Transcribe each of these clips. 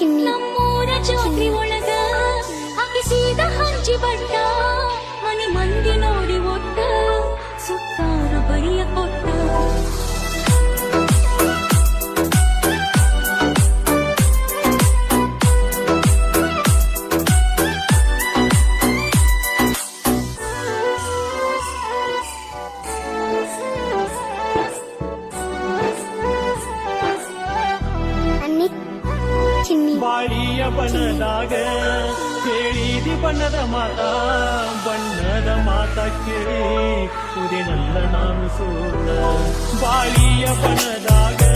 ಚಿನ್ನಿ. ನಮ್ಮೂರ ಜಾತ್ರೆ ಒಳಗ ಹಾಕಿಸಿದ ಹಂಚಿ ಬಟ್ಟ ಮನೆ ಮಂದಿನ ಕಿವಿಯ ಬಣ್ಣದಾಗ ಕೇಳಿದಿ ಬಣ್ಣದ ಮಾತ ಬಣ್ಣದ ಮಾತ ಕೇಳಿ ಉದಿನಲ್ಲ ನಾನು ಸೋಲ ಬಾಳಿಯ ಬಣ್ಣದಾಗ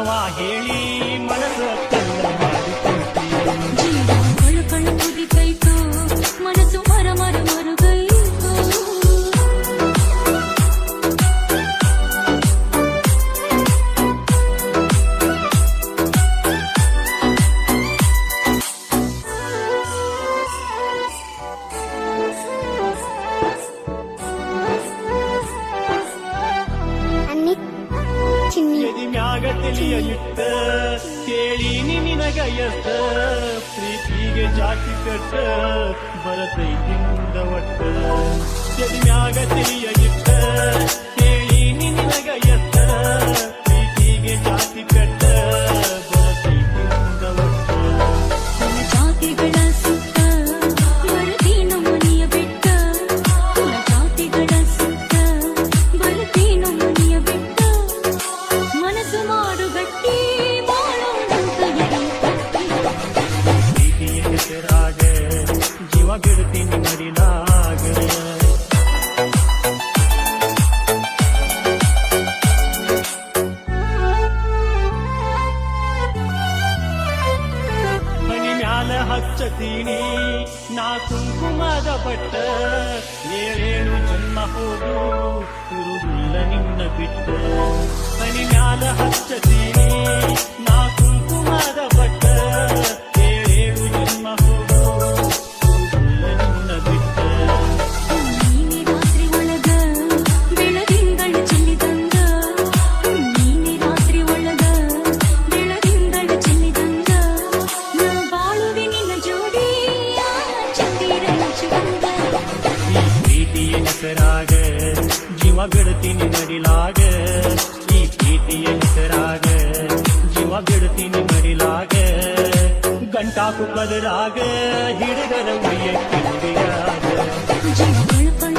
நிஜமாகி ಗೆಳೆಯ ಇಟ್ಟ ಕೇಳಿನಿ ನಿನಗಯತ್ತ, ಪ್ರೀತಿಗೆ ಜಾತಿ ಕಟ್ಟ ಬರತೈದಿಂದ ಒಟ್ಟ. ಮ್ಯಾಗ ತಿಳಿಯ ಇಟ್ಟ ಕೇಳಿನಿ ನಿನಗಯತ್ತ, ಪ್ರೀತಿಗೆ ಜಾತಿ ಕಟ್ಟ ಬರತೈದಿಂದ ಒಟ್ಟ. ಜಾತಿಗಳ गिरती मरी लाग ಹಚ್ಚತೀನಿ, ನಾ ಕುಂಕುಮದ ಪಟ್ಟ. ಏಳೇಳು ಜನ್ಮ ಹೋದು ನಿನ್ನ ಬಿಟ್ಟ. ಮನಿ ಮ್ಯಾಲ ಹಚ್ಚತೀನಿ, ನಾ ಹೆಸರಾಗ ಜೀವ ಬಿಡುತ್ತೀನಿ ನಡಿಲಾಗ ಈ ಪ್ರೀತಿಯ ಹೆಸರಾಗ ಜೀವ ಬಿಡುತ್ತೀನಿ ನಡಿಲಾಗ ಗಂಟಾಕು ಬದಲಾಗ ಹಿಡಿದರ ಉಯ್ಯ ಕಿಡಿಯಾಗ ಜೀವ ಬಳಪಣ